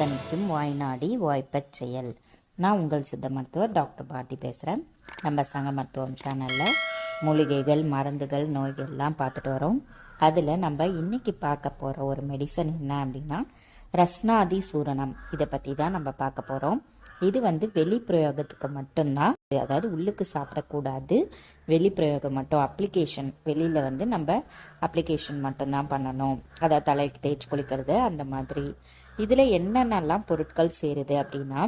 வாய்நாடி வாய்ப்பச் செயல். நான் உங்கள் சித்த மருத்துவர் டாக்டர் பாரதி பேசுகிறேன் நம்ம சங்க மருத்துவம் சேனலில் மூலிகைகள் மருந்துகள் நோய்கள் எல்லாம் பார்த்துட்டு வரோம். அதில் நம்ம இன்னைக்கு பார்க்க போகிற ஒரு மெடிசன் என்ன அப்படின்னா ரஸ்னாதி சூரணம் இதை பற்றி தான் நம்ம பார்க்க போகிறோம் இது வந்து வெளி பிரயோகத்துக்கு மட்டும்தான் அதாவது உள்ளுக்கு சாப்பிடக்கூடாது. வெளி பிரயோகம் மட்டும் அப்ளிகேஷன் வெளியில் வந்து நம்ம அப்ளிகேஷன் மட்டும்தான் பண்ணணும். அதாவது தலைக்கு தேய்ச்சி குளிக்கிறது அந்த மாதிரி. இதில் என்னென்னலாம் பொருட்கள் சேருது அப்படின்னா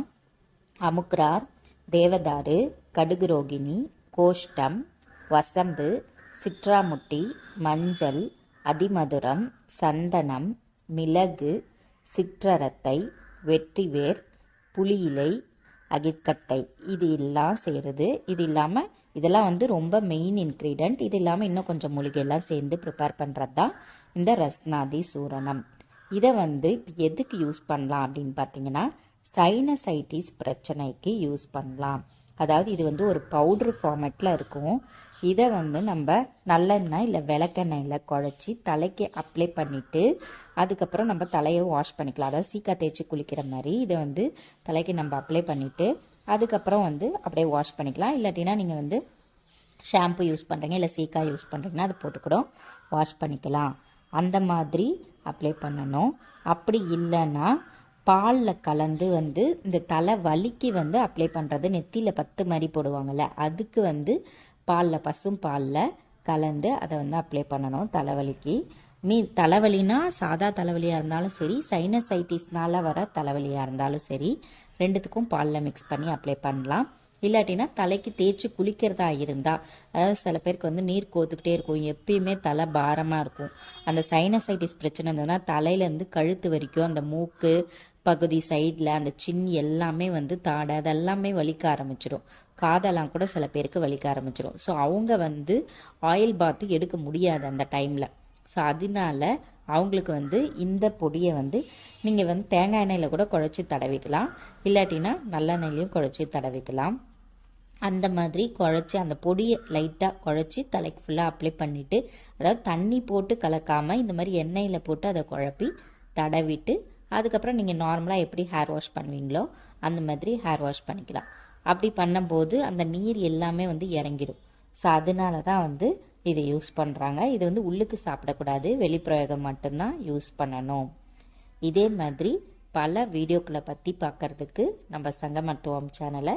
அமுக்ரார் தேவதாரு கடுகு ரோகிணி கோஷ்டம் வசம்பு சிற்றாமுட்டி மஞ்சள் அதிமதுரம் சந்தனம் மிளகு சிற்றரத்தை வெற்றிவேர் புளியிலை அகிர்கட்டை. இது எல்லாம் சேருது. இது இல்லாமல் இதெல்லாம் வந்து ரொம்ப மெயின் இன்க்ரீடியன்ட் இது இல்லாமல் இன்னும் கொஞ்சம் மூலிகையெல்லாம் சேர்ந்து ப்ரிப்பேர் பண்ணுறது தான் இந்த ரஸ்னாதி சூரணம். இதை வந்து எதுக்கு யூஸ் பண்ணலாம் அப்படின்னு பார்த்தீங்கன்னா சைனசைட்டிஸ் பிரச்சனைக்கு யூஸ் பண்ணலாம். அதாவது இது வந்து ஒரு பவுட்ரு ஃபார்மேட்டில் இருக்கும். இதை வந்து நம்ம நல்லெண்ணெய் இல்லை விளக்கெண்ணெயில் குழச்சி தலைக்கு அப்ளை பண்ணிவிட்டு அதுக்கப்புறம் நம்ம தலையை வாஷ் பண்ணிக்கலாம். அதாவது சீக்கா தேய்ச்சி குளிக்கிற மாதிரி இதை வந்து தலைக்கு நம்ம அப்ளை பண்ணிவிட்டு அதுக்கப்புறம் வந்து அப்படியே வாஷ் பண்ணிக்கலாம். இல்லாட்டினா நீங்கள் வந்து ஷாம்பு யூஸ் பண்ணுறீங்க இல்லை சீக்கா யூஸ் பண்ணுறீங்கன்னா அதை போட்டுக்கூட வாஷ் பண்ணிக்கலாம். அந்த மாதிரி அப்ளை பண்ணணும். அப்படி இல்லைன்னா பாலில் கலந்து வந்து இந்த தலை வலிக்கு வந்து அப்ளை பண்ணுறது நெத்தியில் பத்து மாதிரி போடுவாங்கள்ல அதுக்கு வந்து பாலில் பசும் பாலில் கலந்து அதை வந்து அப்ளை பண்ணணும் தலைவலிக்கு. மீ தலைவலினா சாதா தலைவலியாக இருந்தாலும் சரி சைனசைட்டிஸ்னால வர தலைவலியாக இருந்தாலும் சரி ரெண்டுத்துக்கும் பாலில் மிக்ஸ் பண்ணி அப்ளை பண்ணலாம். இல்லாட்டினா தலைக்கு தேய்ச்சி குளிக்கிறதா இருந்தால் அதாவது சில பேருக்கு வந்து நீர் கோத்துக்கிட்டே இருக்கும். எப்பயுமே தலை பாரமாக இருக்கும். அந்த சைனசைட்டிஸ் பிரச்சனை இருந்ததுன்னா தலையிலேருந்து கழுத்து வரைக்கும் அந்த மூக்கு பகுதி சைடில் அந்த சின் எல்லாமே வந்து தாடை அதெல்லாமே வலிக்க ஆரம்பிச்சிடும் காதெல்லாம் கூட சில பேருக்கு வலிக்க ஆரம்பிச்சிடும் ஸோ அவங்க வந்து ஆயில் பாத்து எடுக்க முடியாது அந்த டைமில் ஸோ அதனால அவங்களுக்கு வந்து இந்த பொடியை வந்து நீங்கள் வந்து தேங்காய் எண்ணெயில் கூட குழச்சி தடவிக்கலாம். இல்லாட்டினா நல்லெண்ணெயிலையும் குழச்சி தடவிக்கலாம். அந்த மாதிரி குழச்சி அந்த பொடியை லைட்டாக குழச்சி தலைக்கு ஃபுல்லாக அப்ளை பண்ணிவிட்டு அதாவது தண்ணி போட்டு கலக்காமல் இந்த மாதிரி எண்ணெயில் போட்டு அதை குழப்பி தடவிட்டு அதுக்கப்புறம் நீங்கள் நார்மலாக எப்படி ஹேர் வாஷ் பண்ணுவீங்களோ அந்த மாதிரி ஹேர் வாஷ் பண்ணிக்கலாம். அப்படி பண்ணும்போது அந்த நீர் எல்லாமே வந்து இறங்கிடும் ஸோ அதனால தான் வந்து இதை யூஸ் பண்ணுறாங்க இது வந்து உள்ளுக்கு சாப்பிடக்கூடாது வெளிப்பிரயோகம் மட்டும்தான் யூஸ் பண்ணணும். இதே மாதிரி பல வீடியோக்களை பற்றி பார்க்கறதுக்கு நம்ம சங்க மருத்துவம் சேனலை